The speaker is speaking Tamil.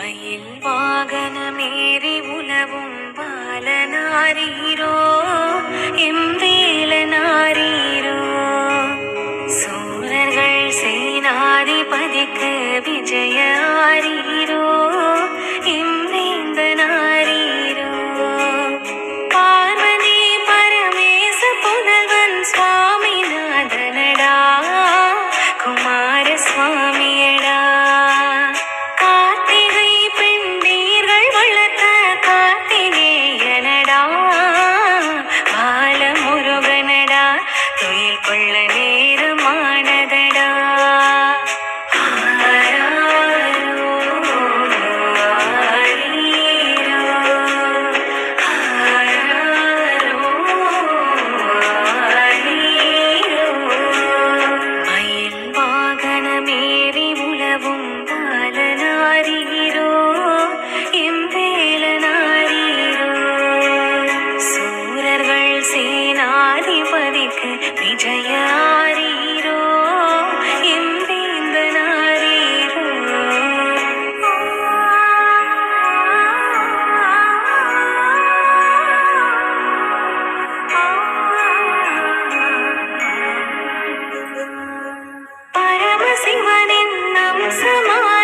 மயில் வாகனமேறி உலவும் பாலனாரி. கைக்கு விஜயாரீரோ? பரமசிவனின் நம் சமா